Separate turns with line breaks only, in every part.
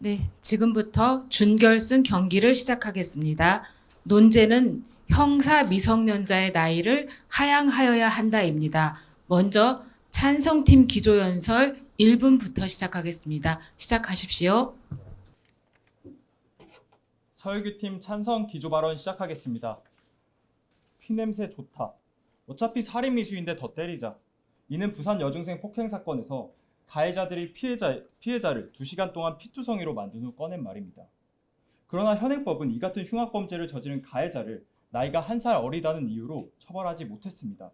네, 지금부터 준결승 경기를 시작하겠습니다. 논제는 형사 미성년자의 나이를 하향하여야 한다입니다. 먼저 찬성팀 기조연설 1분부터 시작하겠습니다. 시작하십시오.
서유기팀 찬성 기조 발언 시작하겠습니다. 피냄새 좋다. 어차피 살인 미수인데 더 때리자. 이는 부산 여중생 폭행 사건에서 가해자들이 피해자, 피해자를 2시간 동안 피투성이로 만든 후 꺼낸 말입니다. 그러나 현행법은 이 같은 흉악범죄를 저지른 가해자를 나이가 한 살 어리다는 이유로 처벌하지 못했습니다.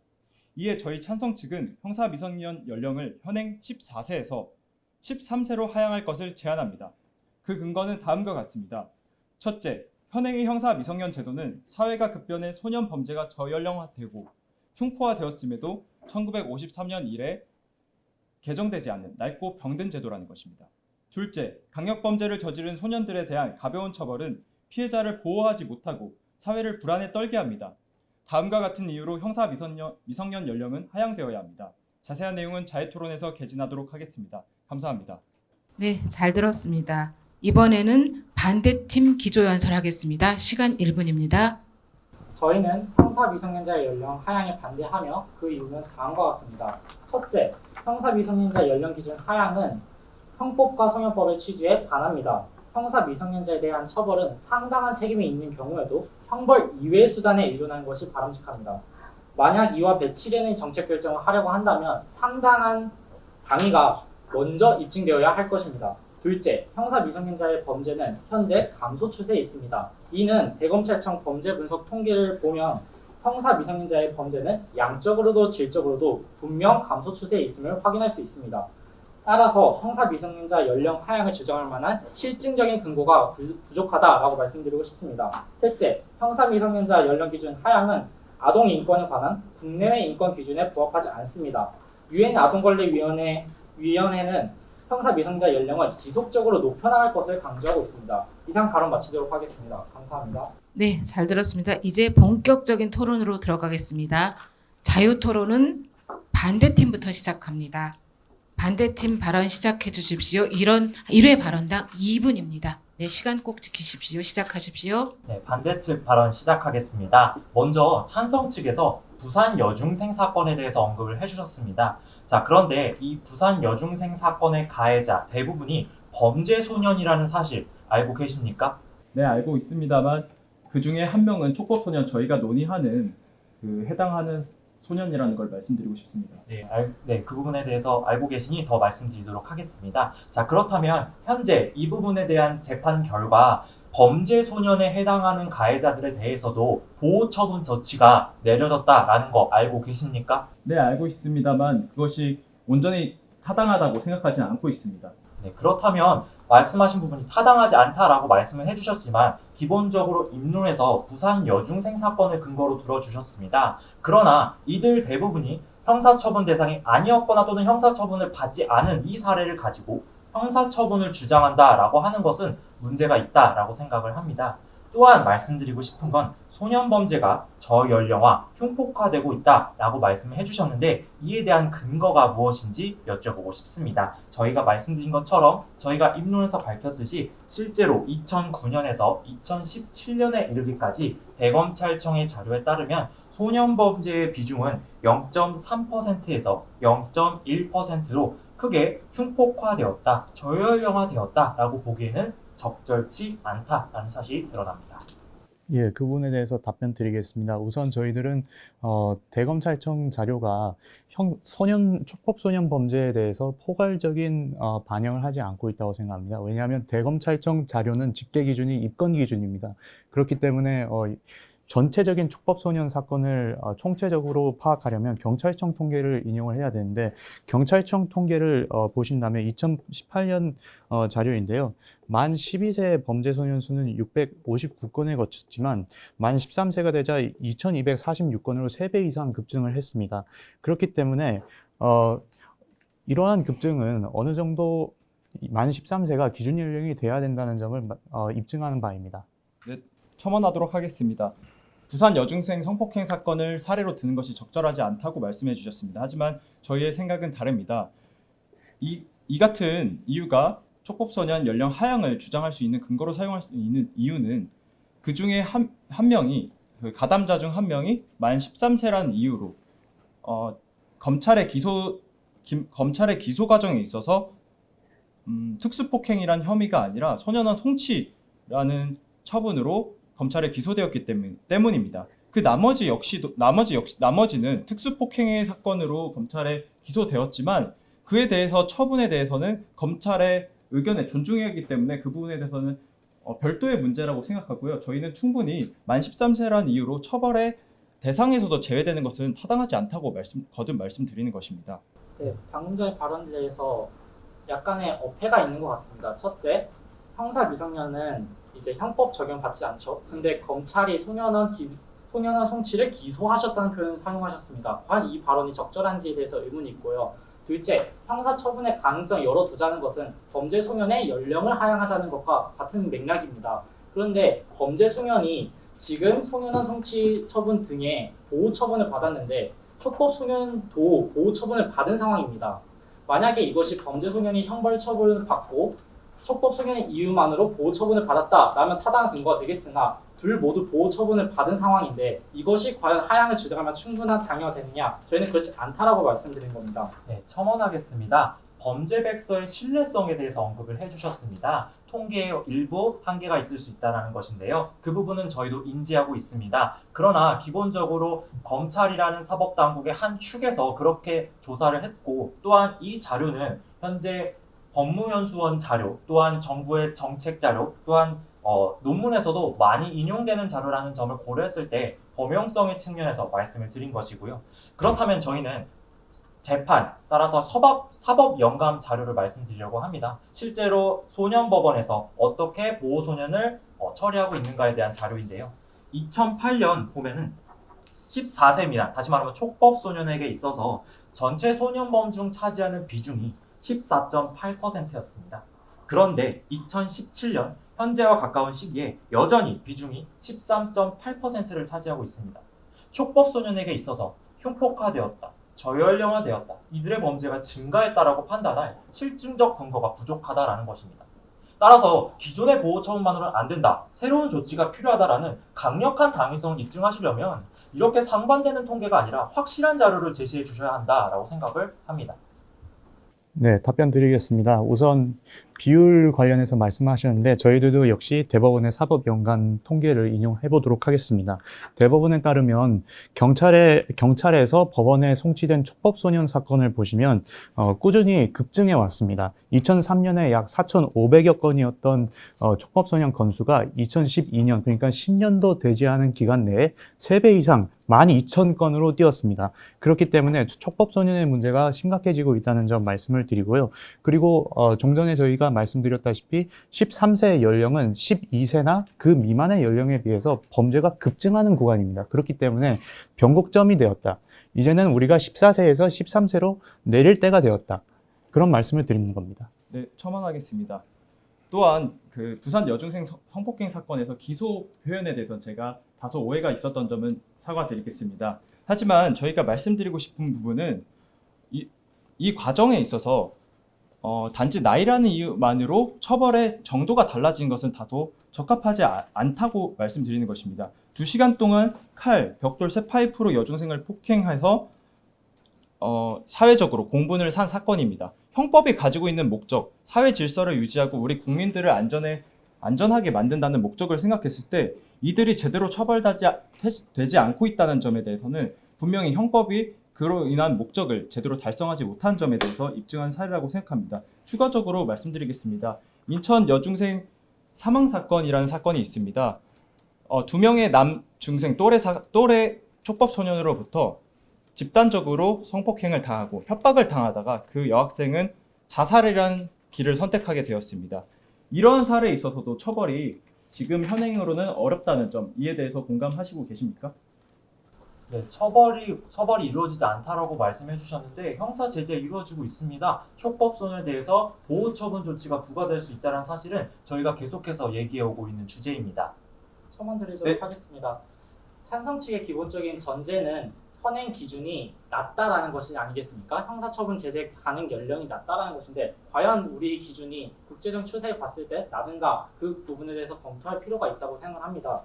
이에 저희 찬성 측은 형사 미성년 연령을 현행 14세에서 13세로 하향할 것을 제안합니다. 그 근거는 다음과 같습니다. 첫째, 현행의 형사 미성년 제도는 사회가 급변해 소년 범죄가 저연령화되고 흉포화되었음에도 1953년 이래 개정되지 않는 낡고 병든 제도라는 것입니다. 둘째, 강력범죄를 저지른 소년들에 대한 가벼운 처벌은 피해자를 보호하지 못하고 사회를 불안에 떨게 합니다. 다음과 같은 이유로 형사 미성년, 미성년 연령은 하향되어야 합니다. 자세한 내용은 자해 토론에서 개진하도록 하겠습니다. 감사합니다.
네, 잘 들었습니다. 이번에는 반대팀 기조연설 하겠습니다. 시간 1분입니다.
저희는 형사 미성년자 연령 하향에 반대하며 그 이유는 다음과 같습니다. 첫째, 형사 미성년자 연령 기준 하향은 형법과 성형법의 취지에 반합니다. 형사 미성년자에 대한 처벌은 상당한 책임이 있는 경우에도 형벌 이외의 수단에 의존하는 것이 바람직합니다. 만약 이와 배치되는 정책 결정을 하려고 한다면 상당한 당위가 먼저 입증되어야 할 것입니다. 둘째, 형사 미성년자의 범죄는 현재 감소 추세에 있습니다. 이는 대검찰청 범죄 분석 통계를 보면 형사 미성년자의 범죄는 양적으로도 질적으로도 분명 감소 추세에 있음을 확인할 수 있습니다. 따라서 형사 미성년자 연령 하향을 주장할 만한 실증적인 근거가 부- 부족하다라고 말씀드리고 싶습니다. 셋째, 형사 미성년자 연령 기준 하향은 아동 인권에 관한 국내외 인권 기준에 부합하지 않습니다. 유엔 아동권리위원회 위원회는 형사 미성년자 연령을 지속적으로 높여나갈 것을 강조하고 있습니다. 이상 발언 마치도록 하겠습니다. 감사합니다.
네, 잘 들었습니다. 이제 본격적인 토론으로 들어가겠습니다. 자유 토론은 반대팀부터 시작합니다. 반대팀 발언 시작해 주십시오. 이런 1회 발언당 2분입니다. 네, 시간 꼭 지키십시오. 시작하십시오.
네, 반대 측 발언 시작하겠습니다. 먼저 찬성 측에서 부산 여중생 사건에 대해서 언급을 해주셨습니다. 자, 그런데 이 부산 여중생 사건의 가해자 대부분이 범죄 소년이라는 사실 알고 계십니까?
네, 알고 있습니다만 그 중에 한 명은 촉법 소년 저희가 논의하는 그 해당하는 소년이라는 걸 말씀드리고 싶습니다.
네, 알, 네, 그 부분에 대해서 알고 계시니 더 말씀드리도록 하겠습니다. 자, 그렇다면 현재 이 부분에 대한 재판 결과 범죄 소년에 해당하는 가해자들에 대해서도 보호 처분 조치가 내려졌다라는 거 알고 계십니까?
네, 알고 있습니다만 그것이 온전히 타당하다고 생각하지는 않고 있습니다.
네, 그렇다면 말씀하신 부분이 타당하지 않다라고 말씀을 해주셨지만 기본적으로 입론에서 부산 여중생 사건을 근거로 들어주셨습니다. 그러나 이들 대부분이 형사처분 대상이 아니었거나 또는 형사처분을 받지 않은 이 사례를 가지고 형사처분을 주장한다라고 하는 것은 문제가 있다라고 생각을 합니다. 또한 말씀드리고 싶은 건 소년 범죄가 저연령화, 흉폭화되고 있다라고 말씀을 해주셨는데 이에 대한 근거가 무엇인지 여쭤보고 싶습니다. 저희가 말씀드린 것처럼 저희가 입론에서 밝혔듯이 실제로 2009년에서 2017년에 이르기까지 대검찰청의 자료에 따르면 소년 범죄의 비중은 0.3%에서 0.1%로 크게 흉폭화되었다, 저연령화되었다라고 보기에는 적절치 않다라는 사실이 드러납니다.
예, 그 부분에 대해서 답변 드리겠습니다. 우선 저희들은 어, 대검찰청 자료가 형, 소년, 촉법 소년 범죄에 대해서 포괄적인 어, 반영을 하지 않고 있다고 생각합니다. 왜냐하면 대검찰청 자료는 집계 기준이 입건 기준입니다. 그렇기 때문에 어, 전체적인 촉법 소년 사건을 어, 총체적으로 파악하려면 경찰청 통계를 인용을 해야 되는데 경찰청 통계를 어, 보신다면 2018년 어, 자료인데요. 만 12세 범죄 소년 수는 659건에 거쳤지만 만 13세가 되자 2246건으로 3배 이상 급증을 했습니다. 그렇기 때문에 어, 이러한 급증은 어느 정도 만 13세가 기준 연령이 돼야 된다는 점을 어, 입증하는 바입니다.
첨언하도록 하겠습니다. 부산 여중생 성폭행 사건을 사례로 드는 것이 적절하지 않다고 말씀해 주셨습니다. 하지만 저희의 생각은 다릅니다. 이, 이 같은 이유가 촉법소년 연령 하향을 주장할 수 있는 근거로 사용할 수 있는 이유는 그 중에 한, 한 명이 그 가담자 중 한 명이 만 13세라는 이유로 어, 검찰의 기소 김- 검찰의 기소 과정에 있어서 음, 특수폭행이란 혐의가 아니라 소년원 송치라는 처분으로 검찰에 기소되었기 때문, 때문입니다. 그 나머지 역시도 나머지 역시 나머지는 특수폭행의 사건으로 검찰에 기소되었지만 그에 대해서 처분에 대해서는 검찰의 의견에 존중해야 하기 때문에 그 부분에 대해서는 어, 별도의 문제라고 생각하고요. 저희는 충분히 만 13세라는 이유로 처벌의 대상에서도 제외되는 것은 타당하지 않다고 말씀 거듭 말씀드리는 것입니다.
네, 방금 전에 발언에 대해서 약간의 어폐가 있는 것 같습니다. 첫째, 형사 미성년은 이제 형법 적용 받지 않죠. 근데 검찰이 소년원 기, 소년원 송치를 기소하셨다는 표현을 사용하셨습니다. 과연 이 발언이 적절한지에 대해서 의문이 있고요. 둘째, 형사 처분의 가능성을 열어두자는 것은 범죄 소년의 연령을 하향하자는 것과 같은 맥락입니다. 그런데 범죄 소년이 지금 소년원 성취 처분 등의 보호 처분을 받았는데 촉법 소년도 보호 처분을 받은 상황입니다. 만약에 이것이 범죄 소년이 형벌 처분을 받고 촉법 소년의 이유만으로 보호 처분을 받았다라면 타당한 근거가 되겠으나 둘 모두 보호 처분을 받은 상황인데 이것이 과연 하향을 주장하면 충분한 당해가 되느냐 저희는 그렇지 않다라고 말씀드린 겁니다.
네, 첨언하겠습니다. 범죄백서의 신뢰성에 대해서 언급을 해주셨습니다. 통계의 일부 한계가 있을 수 있다는 것인데요. 그 부분은 저희도 인지하고 있습니다. 그러나 기본적으로 검찰이라는 사법당국의 한 축에서 그렇게 조사를 했고 또한 이 자료는 현재 법무연수원 자료 또한 정부의 정책 자료 또한 어, 논문에서도 많이 인용되는 자료라는 점을 고려했을 때 범용성의 측면에서 말씀을 드린 것이고요. 그렇다면 저희는 재판 따라서 서법, 사법 영감 자료를 말씀드리려고 합니다. 실제로 소년법원에서 어떻게 보호소년을 어, 처리하고 있는가에 대한 자료인데요. 2008년 보면은 14세입니다. 다시 말하면 촉법소년에게 있어서 전체 소년범 중 차지하는 비중이 14.8%였습니다. 그런데 2017년 현재와 가까운 시기에 여전히 비중이 13.8%를 차지하고 있습니다. 촉법 소년에게 있어서 흉폭화되었다. 저연령화되었다. 이들의 범죄가 증가했다라고 판단할 실증적 근거가 부족하다라는 것입니다. 따라서 기존의 보호 처분만으로는 안 된다. 새로운 조치가 필요하다라는 강력한 당위성을 입증하시려면 이렇게 상반되는 통계가 아니라 확실한 자료를 제시해 주셔야 한다라고 생각을 합니다.
네, 답변 드리겠습니다. 우선 비율 관련해서 말씀하셨는데 저희들도 역시 대법원의 사법연관 통계를 인용해 보도록 하겠습니다. 대법원에 따르면 경찰에 경찰에서 법원에 송치된 촉법 소년 사건을 보시면 어, 꾸준히 급증해 왔습니다. 2003년에 약 4,500여 건이었던 어, 촉법 소년 건수가 2012년 그러니까 10년도 되지 않은 기간 내에 3배 이상 12,000건으로 뛰었습니다. 그렇기 때문에 촉법 소년의 문제가 심각해지고 있다는 점 말씀을 드리고요. 그리고 어, 좀 전에 저희가 말씀드렸다시피 13세의 연령은 12세나 그 미만의 연령에 비해서 범죄가 급증하는 구간입니다. 그렇기 때문에 변곡점이 되었다. 이제는 우리가 14세에서 13세로 내릴 때가 되었다. 그런 말씀을 드리는 겁니다.
네, 첨언하겠습니다. 또한 그 부산 여중생 성- 성폭행 사건에서 기소 표현에 대해서 제가 다소 오해가 있었던 점은 사과드리겠습니다. 하지만 저희가 말씀드리고 싶은 부분은 이, 이 과정에 있어서 어, 단지 나이라는 이유만으로 처벌의 정도가 달라진 것은 다소 적합하지 아- 않다고 말씀드리는 것입니다. 두 시간 동안 칼, 벽돌, 쇠파이프로 여중생을 폭행해서 어, 사회적으로 공분을 산 사건입니다. 형법이 가지고 있는 목적, 사회 질서를 유지하고 우리 국민들을 안전에 안전하게 만든다는 목적을 생각했을 때 이들이 제대로 처벌되지 되지 않고 있다는 점에 대해서는 분명히 형법이 그로 인한 목적을 제대로 달성하지 못한 점에 대해서 입증한 사례라고 생각합니다. 추가적으로 말씀드리겠습니다. 인천 여중생 사망 사건이라는 사건이 있습니다. 어, 두 명의 남 중생 또래 사, 또래 촉법 소년으로부터 집단적으로 성폭행을 당하고 협박을 당하다가 그 여학생은 자살이라는 길을 선택하게 되었습니다. 이러한 사례에 있어서도 처벌이 지금 현행으로는 어렵다는 점 이에 대해서 공감하시고 계십니까?
네, 처벌이 처벌이 이루어지지 않다라고 말씀해 주셨는데 형사 제재 이루어지고 있습니다. 촉법소년에 대해서 보호 처분 조치가 부과될 수 있다는 사실은 저희가 계속해서 얘기해 오고 있는 주제입니다.
첨언 드리도록
네.
하겠습니다. 찬성 측의 기본적인 전제는 현행 기준이 낮다라는 것이 아니겠습니까? 형사처분 제재 가능 연령이 낮다라는 것인데 과연 우리 기준이 국제적 추세를 봤을 때 낮은가 그 부분에 대해서 검토할 필요가 있다고 생각합니다.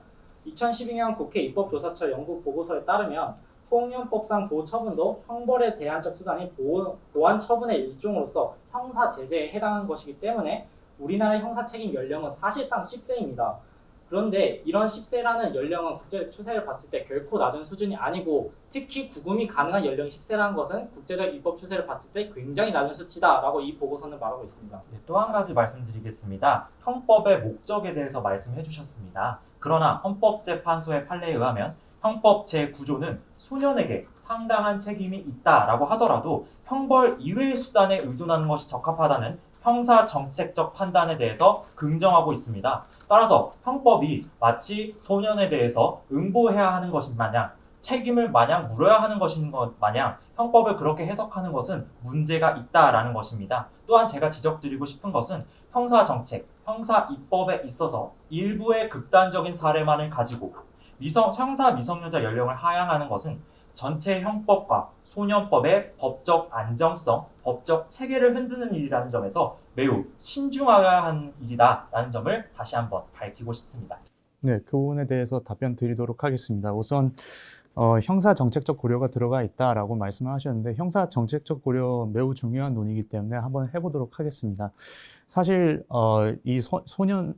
2012년 국회 입법조사처 연구 보고서에 따르면 소년법상 보호처분도 형벌의 대안적 수단인 보호, 보완 처분의 일종으로서 형사 제재에 해당하는 것이기 때문에 우리나라의 형사 책임 연령은 사실상 10세입니다. 그런데 이런 10세라는 연령은 국제적 추세를 봤을 때 결코 낮은 수준이 아니고 특히 구금이 가능한 연령이 10세라는 것은 국제적 입법 추세를 봤을 때 굉장히 낮은 수치다라고 이 보고서는 말하고 있습니다.
네, 또 한 가지 말씀드리겠습니다. 형법의 목적에 대해서 말씀해 주셨습니다. 그러나 헌법재판소의 판례에 의하면 형법 제9조는 소년에게 상당한 책임이 있다라고 하더라도 형벌 이외의 수단에 의존하는 것이 적합하다는 형사 정책적 판단에 대해서 긍정하고 있습니다. 따라서 형법이 마치 소년에 대해서 응보해야 하는 것인 마냥 책임을 마냥 물어야 하는 것인 것 마냥 형법을 그렇게 해석하는 것은 문제가 있다라는 것입니다. 또한 제가 지적드리고 싶은 것은 형사 정책, 형사 입법에 있어서 일부의 극단적인 사례만을 가지고 미성, 형사 미성년자 연령을 하향하는 것은 전체 형법과 소년법의 법적 안정성, 법적 체계를 흔드는 일이라는 점에서 매우 신중해야 하는 일이다라는 점을 다시 한번 밝히고 싶습니다.
네, 그 부분에 대해서 답변 드리도록 하겠습니다. 우선 어, 형사 정책적 고려가 들어가 있다라고 말씀을 하셨는데 형사 정책적 고려 매우 중요한 논의이기 때문에 한번 해보도록 하겠습니다. 사실 어, 이 소, 소년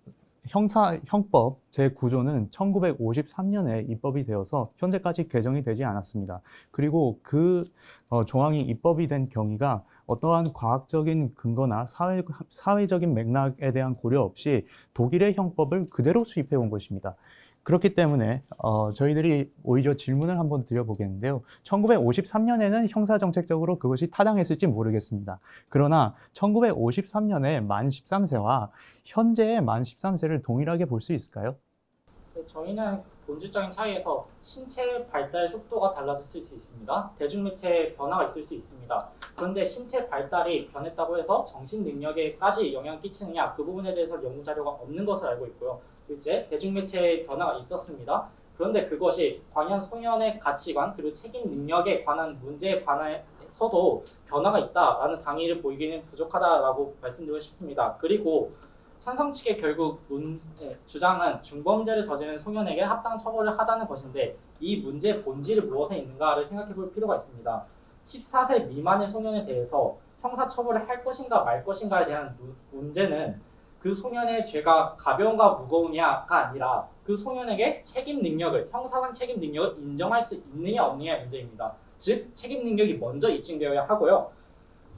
형사 형법 제9조는 1953년에 입법이 되어서 현재까지 개정이 되지 않았습니다. 그리고 그 어, 조항이 입법이 된 경위가 어떠한 과학적인 근거나 사회, 사회적인 맥락에 대한 고려 없이 독일의 형법을 그대로 수입해 온 것입니다. 그렇기 때문에 어, 저희들이 오히려 질문을 한번 드려보겠는데요. 1953년에는 형사정책적으로 그것이 타당했을지 모르겠습니다. 그러나 1953년에 만 13세와 현재의 만 13세를 동일하게 볼 수 있을까요?
네, 저희는 본질적인 차이에서 신체 발달 속도가 달라졌을 수 있습니다. 대중매체의 변화가 있을 수 있습니다. 그런데 신체 발달이 변했다고 해서 정신 능력에까지 영향을 끼치느냐 그 부분에 대해서 연구 자료가 없는 것을 알고 있고요. 둘째, 대중매체의 변화가 있었습니다. 그런데 그것이 과연 소년의 가치관 그리고 책임 능력에 관한 문제에 관해서도 변화가 있다라는 당위를 보이기는 부족하다라고 말씀드리고 싶습니다. 그리고 찬성 측의 결국 문, 예, 주장은 중범죄를 저지른 소년에게 합당 처벌을 하자는 것인데 이 문제의 본질이 무엇에 있는가를 생각해 볼 필요가 있습니다. 14세 미만의 소년에 대해서 형사 처벌을 할 것인가 말 것인가에 대한 무- 문제는 그 소년의 죄가 가벼운가 무거우냐가 아니라 그 소년에게 책임 능력을 형사상 책임 능력을 인정할 수 있느냐 없느냐의 문제입니다. 즉 책임 능력이 먼저 입증되어야 하고요.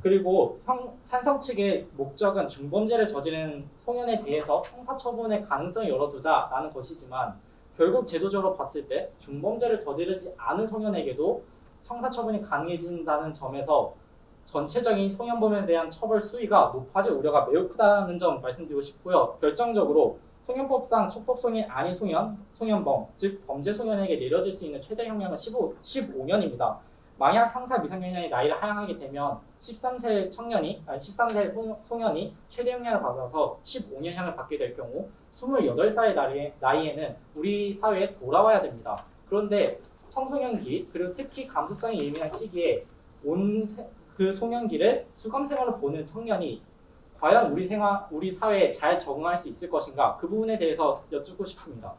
그리고 형, 산성 측의 목적은 중범죄를 저지른 소년에 대해서 형사처분의 가능성을 열어두자라는 것이지만 결국 제도적으로 봤을 때 중범죄를 저지르지 않은 소년에게도 형사처분이 가능해진다는 점에서 전체적인 소년범에 대한 처벌 수위가 높아질 우려가 매우 크다는 점 말씀드리고 싶고요. 결정적으로 소년법상 촉법소년이 아닌 소년, 소년범, 즉 범죄 소년에게 내려질 수 있는 최대 형량은 15, 15년입니다. 만약 형사 미성년자의 나이를 하향하게 되면 13세 청년이 아니 13세 소- 소년이 최대 형량을 받아서 15년형을 받게 될 경우 28살의 나이에, 나이에는 우리 사회에 돌아와야 됩니다. 그런데 청소년기 그리고 특히 감수성이 예민한 시기에 온 그 소년기를 수감 생활을 보는 청년이 과연 우리 생활 우리 사회에 잘 적응할 수 있을 것인가 그 부분에 대해서 여쭙고 싶습니다.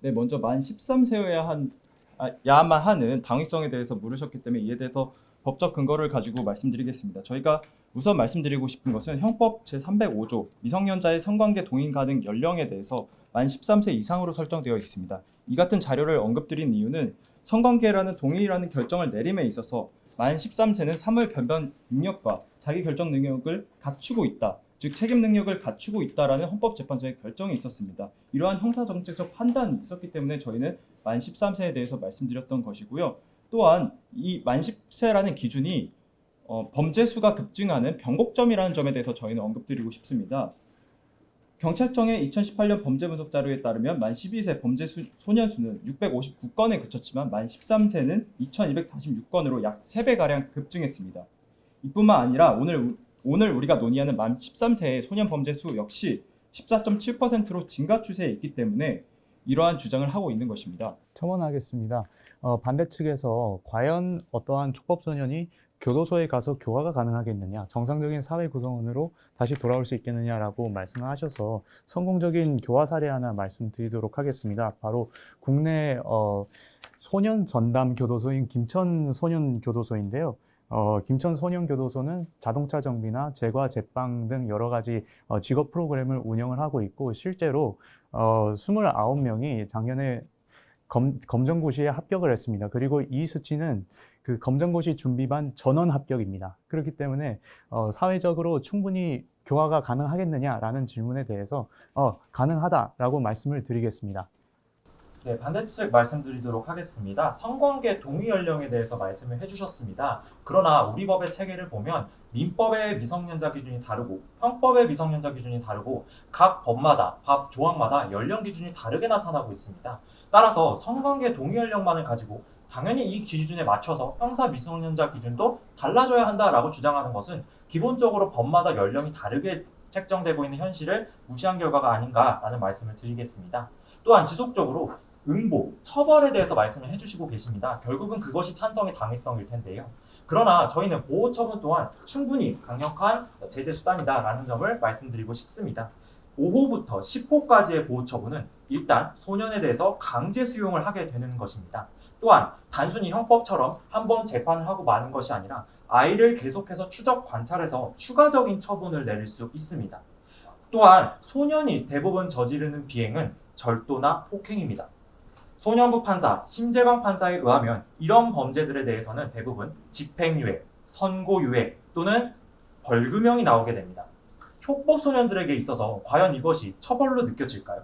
네, 먼저 만 13세여야 한 아, 야만 하는 당위성에 대해서 물으셨기 때문에 이에 대해서 법적 근거를 가지고 말씀드리겠습니다. 저희가 우선 말씀드리고 싶은 것은 형법 제305조 미성년자의 성관계 동의 가능 연령에 대해서 만 13세 이상으로 설정되어 있습니다. 이 같은 자료를 언급드린 이유는 성관계라는 동의라는 결정을 내림에 있어서 만 13세는 사물 변변 능력과 자기 결정 능력을 갖추고 있다. 즉 책임 능력을 갖추고 있다라는 헌법재판소의 결정이 있었습니다. 이러한 형사 정책적 판단이 있었기 때문에 저희는 만 13세에 대해서 말씀드렸던 것이고요. 또한 이 만 10세라는 기준이 어, 범죄 수가 급증하는 변곡점이라는 점에 대해서 저희는 언급드리고 싶습니다. 경찰청의 2018년 범죄 분석 자료에 따르면 만 12세 범죄 수, 소년 수는 659건에 그쳤지만 만 13세는 2246건으로 약 3배가량 급증했습니다. 이뿐만 아니라 오늘 오늘 우리가 논의하는 만 13세의 소년 범죄 수 역시 14.7%로 증가 추세에 있기 때문에 이러한 주장을 하고 있는 것입니다.
첨언하겠습니다. 어, 반대 측에서 과연 어떠한 촉법소년이 교도소에 가서 교화가 가능하겠느냐, 정상적인 사회 구성원으로 다시 돌아올 수 있겠느냐라고 말씀을 하셔서 성공적인 교화 사례 하나 말씀드리도록 하겠습니다. 바로 국내 어, 소년 전담 교도소인 김천 소년 교도소인데요. 어, 김천 소년 교도소는 자동차 정비나 제과 제빵 등 여러 가지 어, 직업 프로그램을 운영을 하고 있고 실제로 어, 29명이 작년에 검, 검정고시에 합격을 했습니다. 그리고 이 수치는 그 검정고시 준비반 전원 합격입니다. 그렇기 때문에 어, 사회적으로 충분히 교화가 가능하겠느냐라는 질문에 대해서 어, 가능하다라고 말씀을 드리겠습니다.
네, 반대측 말씀드리도록 하겠습니다. 성관계 동의 연령에 대해서 말씀을 해주셨습니다. 그러나 우리 법의 체계를 보면 민법의 미성년자 기준이 다르고 형법의 미성년자 기준이 다르고 각 법마다 법 조항마다 연령 기준이 다르게 나타나고 있습니다. 따라서 성관계 동의 연령만을 가지고 당연히 이 기준에 맞춰서 형사 미성년자 기준도 달라져야 한다라고 주장하는 것은 기본적으로 법마다 연령이 다르게 책정되고 있는 현실을 무시한 결과가 아닌가라는 말씀을 드리겠습니다. 또한 지속적으로 응보, 처벌에 대해서 말씀을 해주시고 계십니다. 결국은 그것이 찬성의 당위성일 텐데요. 그러나 저희는 보호 처분 또한 충분히 강력한 제재 수단이다라는 점을 말씀드리고 싶습니다. 5호부터 10호까지의 보호 처분은 일단 소년에 대해서 강제 수용을 하게 되는 것입니다. 또한 단순히 형법처럼 한 번 재판을 하고 마는 것이 아니라 아이를 계속해서 추적 관찰해서 추가적인 처분을 내릴 수 있습니다. 또한 소년이 대부분 저지르는 비행은 절도나 폭행입니다. 소년부 판사, 심재광 판사에 의하면 이런 범죄들에 대해서는 대부분 집행유예, 선고유예 또는 벌금형이 나오게 됩니다. 촉법 소년들에게 있어서 과연 이것이 처벌로 느껴질까요?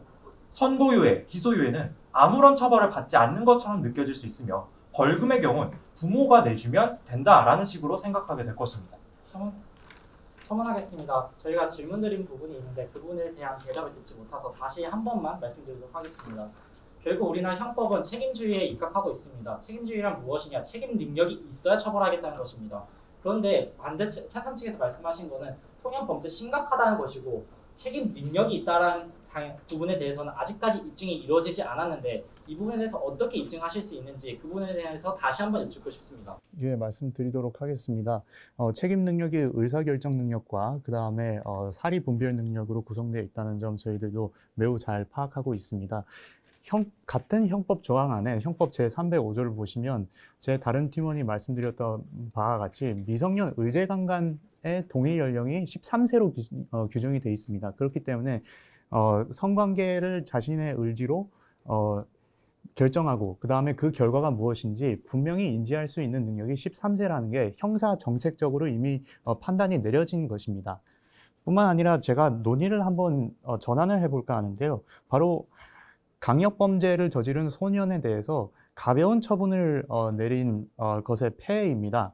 선고유예, 기소유예는 아무런 처벌을 받지 않는 것처럼 느껴질 수 있으며 벌금의 경우는 부모가 내주면 된다라는 식으로 생각하게 될 것입니다.
첨- 첨언하겠습니다. 저희가 질문드린 부분이 있는데 그 부분에 대한 대답을 듣지 못해서 다시 한 번만 말씀드리도록 하겠습니다. 결국 우리나라 형법은 책임주의에 입각하고 있습니다. 책임주의란 무엇이냐? 책임 능력이 있어야 처벌하겠다는 것입니다. 그런데 반대 측, 찬성 측에서 말씀하신 거는 소년 범죄 심각하다는 것이고 책임 능력이 있다는 당- 부분에 대해서는 아직까지 입증이 이루어지지 않았는데 이 부분에 대해서 어떻게 입증하실 수 있는지 그 부분에 대해서 다시 한번 여쭙고 싶습니다.
예, 말씀드리도록 하겠습니다. 어, 책임 능력이 의사결정 능력과 그 다음에 어, 사리 분별 능력으로 구성되어 있다는 점 저희들도 매우 잘 파악하고 있습니다. 형, 같은 형법 조항 안에 형법 제 305조를 보시면 제 다른 팀원이 말씀드렸던 바와 같이 미성년 의제 강간의 동의 연령이 13세로 규정이 되어 있습니다. 그렇기 때문에 어, 성관계를 자신의 의지로 어, 결정하고 그 다음에 그 결과가 무엇인지 분명히 인지할 수 있는 능력이 13세라는 게 형사 정책적으로 이미 어, 판단이 내려진 것입니다. 뿐만 아니라 제가 논의를 한번 어, 전환을 해볼까 하는데요. 바로 강력범죄를 저지른 소년에 대해서 가벼운 처분을 어, 내린 어, 것의 폐해입니다.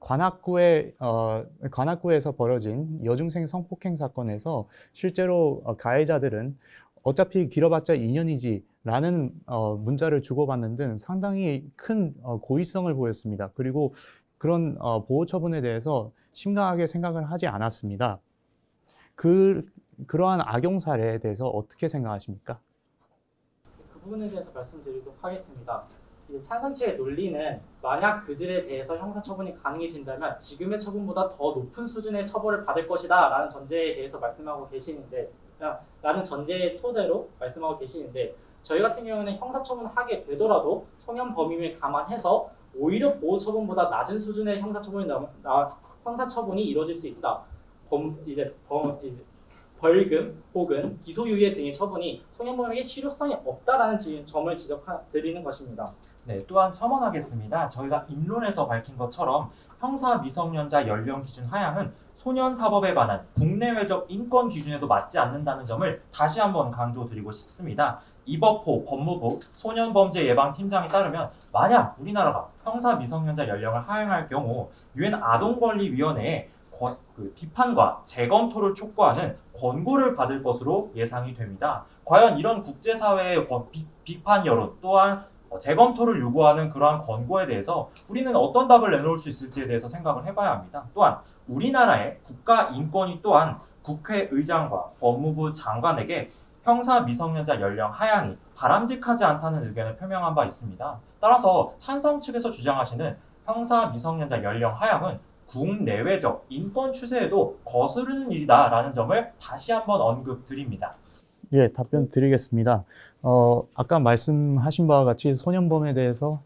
관악구에 어, 관악구에서 벌어진 여중생 성폭행 사건에서 실제로 어, 가해자들은 어차피 길어봤자 2년이지 라는 어, 문자를 주고받는 등 상당히 큰 어, 고의성을 보였습니다. 그리고 그런 어, 보호 처분에 대해서 심각하게 생각을 하지 않았습니다. 그 그러한 악용 사례에 대해서 어떻게 생각하십니까?
그 부분에 대해서 말씀드리도록 하겠습니다. 이제 찬성치의 논리는 만약 그들에 대해서 형사 처분이 가능해진다면 지금의 처분보다 더 높은 수준의 처벌을 받을 것이다 라는 전제에 대해서 말씀하고 계시는데 라는 전제의 토대로 말씀하고 계시는데 저희 같은 경우는 형사 처분하게 되더라도 소년 범임을 감안해서 오히려 보호 처분보다 낮은 수준의 형사 처분이 나, 나, 형사 처분이 이루어질 수 있다. 범 이제 범 이제 벌금 혹은 기소유예 등의 처분이 소년범에게 실효성이 없다라는 지- 점을 지적드리는 것입니다.
네, 또한 첨언하겠습니다. 저희가 입론에서 밝힌 것처럼 형사 미성년자 연령 기준 하향은 소년 사법에 관한 국내외적 인권 기준에도 맞지 않는다는 점을 다시 한번 강조드리고 싶습니다. 이법호 법무부 소년범죄 예방 팀장에 따르면 만약 우리나라가 형사 미성년자 연령을 하향할 경우 유엔 아동권리위원회에 권- 그 비판과 재검토를 촉구하는 권고를 받을 것으로 예상이 됩니다. 과연 이런 국제사회의 권- 비, 비판 여론 또한 어, 재검토를 요구하는 그러한 권고에 대해서 우리는 어떤 답을 내놓을 수 있을지에 대해서 생각을 해봐야 합니다. 또한 우리나라의 국가 인권위 또한 국회의장과 법무부 장관에게 형사 미성년자 연령 하향이 바람직하지 않다는 의견을 표명한 바 있습니다. 따라서 찬성 측에서 주장하시는 형사 미성년자 연령 하향은 국내외적 인권 추세에도 거스르는 일이다라는 점을 다시 한번 언급드립니다.
예, 답변 드리겠습니다. 어, 아까 말씀하신 바와 같이 소년범에 대해서 좀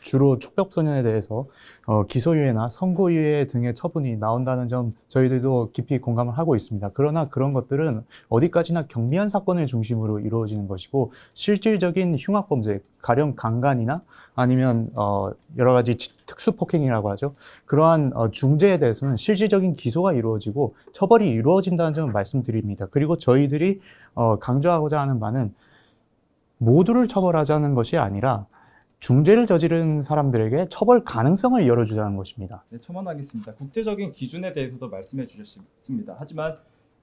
주로 촉법소년에 대해서 어, 기소유예나 선고유예 등의 처분이 나온다는 점 저희들도 깊이 공감을 하고 있습니다. 그러나 그런 것들은 어디까지나 경미한 사건을 중심으로 이루어지는 것이고 실질적인 흉악범죄, 가령 강간이나 아니면 어, 여러 가지 지- 특수폭행이라고 하죠. 그러한 어, 중죄에 대해서는 실질적인 기소가 이루어지고 처벌이 이루어진다는 점을 말씀드립니다. 그리고 저희들이 어, 강조하고자 하는 바는 모두를 처벌하자는 것이 아니라 중죄를 저지른 사람들에게 처벌 가능성을 열어주자는 것입니다.
네, 첨언하겠습니다. 국제적인 기준에 대해서도 말씀해 주셨습니다. 하지만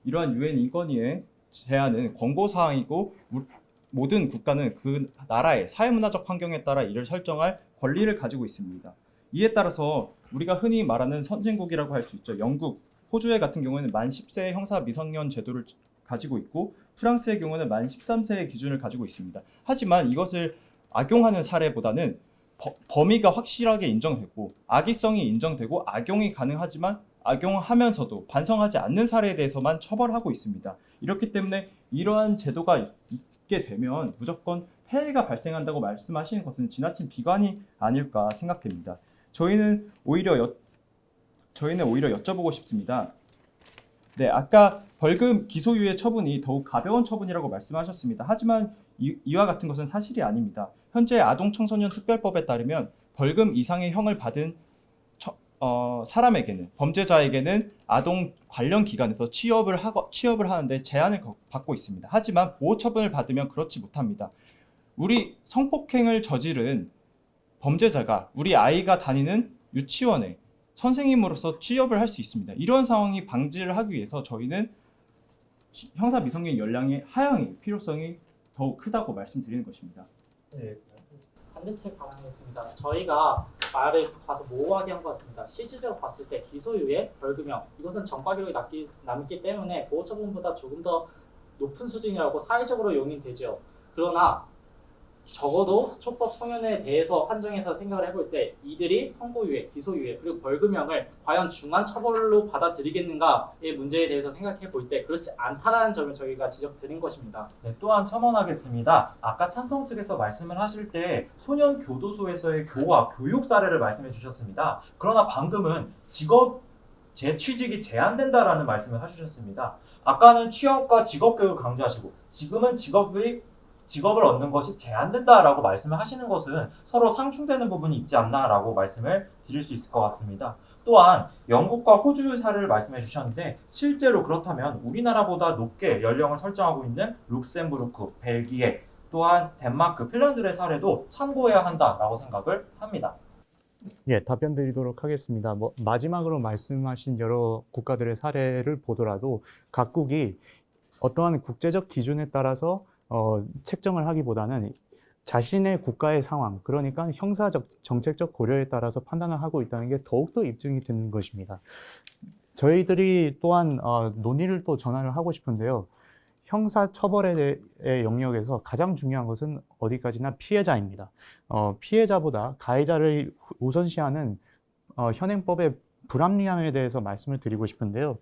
이러한 유엔 인권위의 제안은 권고 사항이고 우- 모든 국가는 그 나라의 사회문화적 환경에 따라 이를 설정할 권리를 가지고 있습니다. 이에 따라서 우리가 흔히 말하는 선진국이라고 할 수 있죠. 영국, 호주의 같은 경우에는 만 10세의 형사 미성년 제도를 가지고 있고 프랑스의 경우는 만 13세의 기준을 가지고 있습니다. 하지만 이것을 악용하는 사례보다는 버- 범위가 확실하게 인정됐고 악의성이 인정되고 악용이 가능하지만 악용하면서도 반성하지 않는 사례에 대해서만 처벌하고 있습니다. 이렇기 때문에 이러한 제도가 있- 있게 되면 무조건 폐해가 발생한다고 말씀하시는 것은 지나친 비관이 아닐까 생각됩니다. 저희는 오히려 여, 저희는 오히려 여쭤보고 싶습니다. 네, 아까 벌금 기소유예 처분이 더욱 가벼운 처분이라고 말씀하셨습니다. 하지만 이, 이와 같은 것은 사실이 아닙니다. 현재 아동 청소년 특별법에 따르면 벌금 이상의 형을 받은 처- 어, 사람에게는 범죄자에게는 아동 관련 기관에서 취업을 하고 취업을 하는데 제한을 거- 받고 있습니다. 하지만 보호 처분을 받으면 그렇지 못합니다. 우리 성폭행을 저지른 범죄자가 우리 아이가 다니는 유치원에 선생님으로서 취업을 할 수 있습니다. 이런 상황이 방지를 하기 위해서 저희는 시- 형사 미성년 연령의 하향이 필요성이 더욱 크다고 말씀드리는 것입니다.
반대책 발언하겠습니다. 저희가 말을 봐서 모호하게 한 것 같습니다. 실질적으로 봤을 때 기소유예, 벌금형 이것은 전과 기록이 남기, 남기 때문에 보호처분보다 조금 더 높은 수준이라고 사회적으로 용인되죠. 그러나 적어도 촉법 소년에 대해서 한정해서 생각을 해볼 때 이들이 선고유예, 기소유예 그리고 벌금형을 과연 중한 처벌로 받아들이겠는가의 문제에 대해서 생각해 볼 때 그렇지 않다라는 점을 저희가 지적드린 것입니다.
네, 또한 첨언하겠습니다. 아까 찬성 측에서 말씀을 하실 때 소년 교도소에서의 교화, 교육 사례를 말씀해 주셨습니다. 그러나 방금은 직업 재취직이 제한된다라는 말씀을 해주셨습니다. 아까는 취업과 직업 교육 강조하시고 지금은 직업의 직업을 얻는 것이 제한된다라고 말씀을 하시는 것은 서로 상충되는 부분이 있지 않나라고 말씀을 드릴 수 있을 것 같습니다. 또한 영국과 호주 사례를 말씀해 주셨는데 실제로 그렇다면 우리나라보다 높게 연령을 설정하고 있는 룩셈부르크, 벨기에, 또한 덴마크, 핀란드의 사례도 참고해야 한다라고 생각을 합니다.
예, 답변 드리도록 하겠습니다. 뭐, 마지막으로 말씀하신 여러 국가들의 사례를 보더라도 각국이 어떠한 국제적 기준에 따라서 어, 책정을 하기보다는 자신의 국가의 상황, 그러니까 형사적, 정책적 고려에 따라서 판단을 하고 있다는 게 더욱더 입증이 되는 것입니다. 저희들이 또한 어, 논의를 또 전환을 하고 싶은데요. 형사 처벌의 영역에서 가장 중요한 것은 어디까지나 피해자입니다. 어, 피해자보다 가해자를 후- 우선시하는 어, 현행법의 불합리함에 대해서 말씀을 드리고 싶은데요.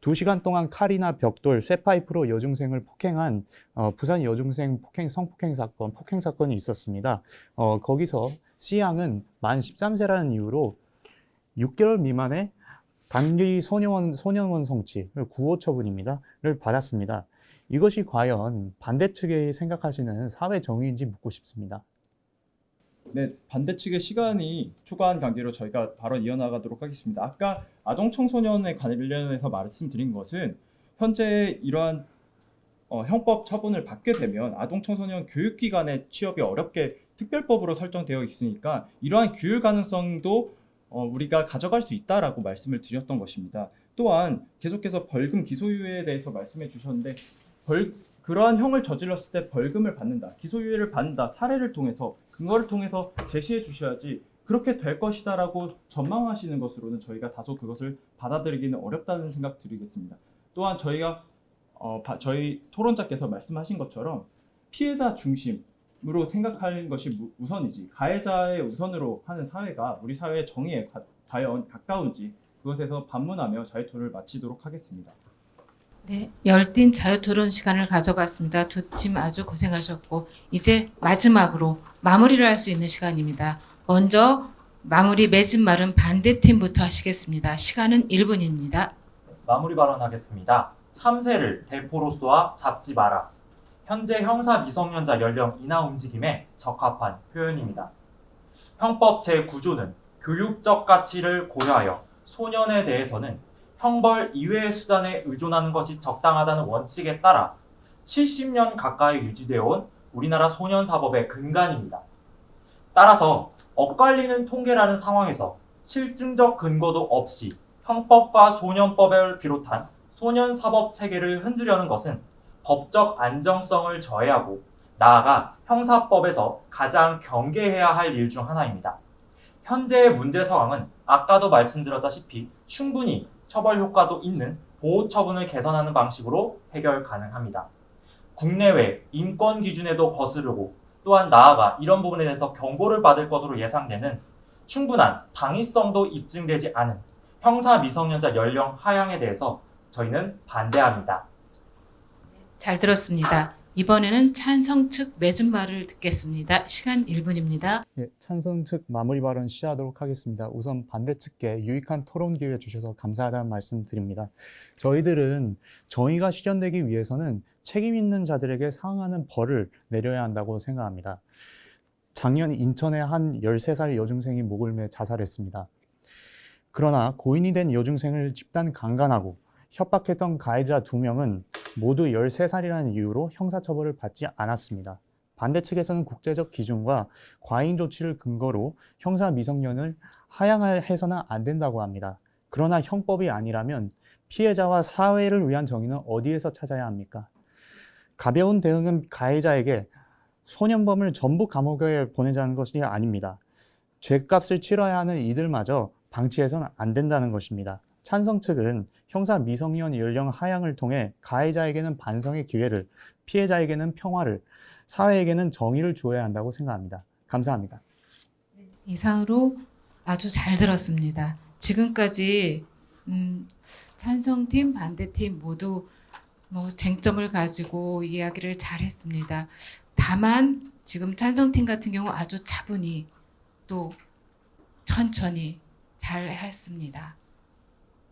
두 시간 동안 칼이나 벽돌, 쇠파이프로 여중생을 폭행한 어, 부산 여중생 폭행 성폭행 사건, 폭행 사건이 있었습니다. 어, 거기서 C양은 만 13세라는 이유로 6개월 미만의 단기 소년원, 소년원 성취, 구호 처분입니다.를 받았습니다. 이것이 과연 반대 측이 생각하시는 사회 정의인지 묻고 싶습니다.
네, 반대 측의 시간이 초과한 관계로 저희가 발언 이어나가도록 하겠습니다. 아까 아동 청소년에 관련해서 말씀드린 것은 현재 이러한 어, 형법 처분을 받게 되면 아동 청소년 교육기관의 취업이 어렵게 특별법으로 설정되어 있으니까 이러한 규율 가능성도 어, 우리가 가져갈 수 있다라고 말씀을 드렸던 것입니다. 또한 계속해서 벌금 기소유예에 대해서 말씀해 주셨는데 벌 그러한 형을 저질렀을 때 벌금을 받는다, 기소유예를 받는다 사례를 통해서 근거를 통해서 제시해 주셔야지 그렇게 될 것이다라고 전망하시는 것으로는 저희가 다소 그것을 받아들이기는 어렵다는 생각 드리겠습니다. 또한 저희가 어, 바- 저희 토론자께서 말씀하신 것처럼 피해자 중심으로 생각하는 것이 무- 우선이지 가해자의 우선으로 하는 사회가 우리 사회의 정의에 가- 과연 가까운지 그것에서 반문하며 자유토를 마치도록 하겠습니다.
네, 열띤 자유 토론 시간을 가져봤습니다. 두 팀 아주 고생하셨고 이제 마지막으로 마무리를 할 수 있는 시간입니다. 먼저 마무리 맺은 말은 반대팀부터 하시겠습니다. 시간은 1분입니다.
마무리 발언하겠습니다. 참새를 대포로 쏘아 잡지 마라. 현재 형사 미성년자 연령 인하 움직임에 적합한 표현입니다. 형법 제9조는 교육적 가치를 고려하여 소년에 대해서는 형벌 이외의 수단에 의존하는 것이 적당하다는 원칙에 따라 70년 가까이 유지되어 온 우리나라 소년 사법의 근간입니다. 따라서 엇갈리는 통계라는 상황에서 실증적 근거도 없이 형법과 소년법을 비롯한 소년 사법 체계를 흔들려는 것은 법적 안정성을 저해하고 나아가 형사법에서 가장 경계해야 할 일 중 하나입니다. 현재의 문제 상황은 아까도 말씀드렸다시피 충분히 처벌 효과도 있는 보호 처분을 개선하는 방식으로 해결 가능합니다. 국내외 인권 기준에도 거스르고 또한 나아가 이런 부분에 대해서 경고를 받을 것으로 예상되는 충분한 당위성도 입증되지 않은 형사 미성년자 연령 하향에 대해서 저희는 반대합니다.
잘 들었습니다. 이번에는 찬성 측 맺은 말을 듣겠습니다. 시간 1분입니다.
예, 찬성 측 마무리 발언 시작하도록 하겠습니다. 우선 반대 측께 유익한 토론 기회 주셔서 감사하다는 말씀 드립니다. 저희들은 정의가 실현되기 위해서는 책임 있는 자들에게 상응하는 벌을 내려야 한다고 생각합니다. 작년 인천의 한 13살 여중생이 목을 매 자살했습니다. 그러나 고인이 된 여중생을 집단 강간하고 협박했던 가해자 두 명은 모두 13살이라는 이유로 형사처벌을 받지 않았습니다. 반대 측에서는 국제적 기준과 과잉 조치를 근거로 형사 미성년을 하향해서는 안 된다고 합니다. 그러나 형법이 아니라면 피해자와 사회를 위한 정의는 어디에서 찾아야 합니까? 가벼운 대응은 가해자에게 소년범을 전부 감옥에 보내자는 것이 아닙니다. 죄값을 치러야 하는 이들마저 방치해서는 안 된다는 것입니다. 찬성 측은 형사 미성년 연령 하향을 통해 가해자에게는 반성의 기회를, 피해자에게는 평화를, 사회에게는 정의를 주어야 한다고 생각합니다. 감사합니다.
이상으로 아주 잘 들었습니다. 지금까지 음, 찬성팀, 반대팀 모두 뭐 쟁점을 가지고 이야기를 잘 했습니다. 다만 지금 찬성팀 같은 경우 아주 차분히 또 천천히 잘 했습니다.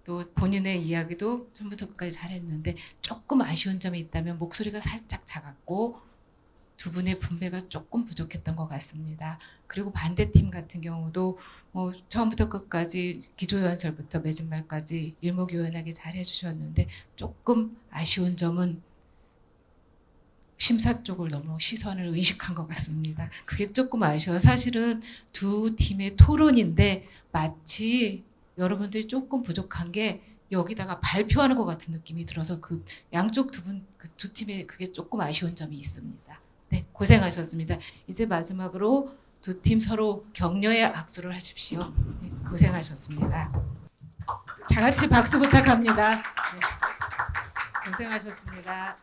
또 본인의 이야기도 처음부터 끝까지 잘 했는데 조금 아쉬운 점이 있다면 목소리가 살짝 작았고 두 분의 분배가 조금 부족했던 것 같습니다. 그리고 반대팀 같은 경우도 뭐 처음부터 끝까지 기조연설부터 매진말까지 일목요연하게 잘 해주셨는데 조금 아쉬운 점은 심사 쪽을 너무 시선을 의식한 것 같습니다. 그게 조금 아쉬워. 사실은 두 팀의 토론인데 마치 여러분들이 조금 부족한 게 여기다가 발표하는 것 같은 느낌이 들어서 그 양쪽 두 분 그 두 팀의 그게 조금 아쉬운 점이 있습니다. 네, 고생하셨습니다. 이제 마지막으로 두 팀 서로 격려의 악수를 하십시오. 네, 고생하셨습니다. 다 같이 박수 부탁합니다. 네, 고생하셨습니다.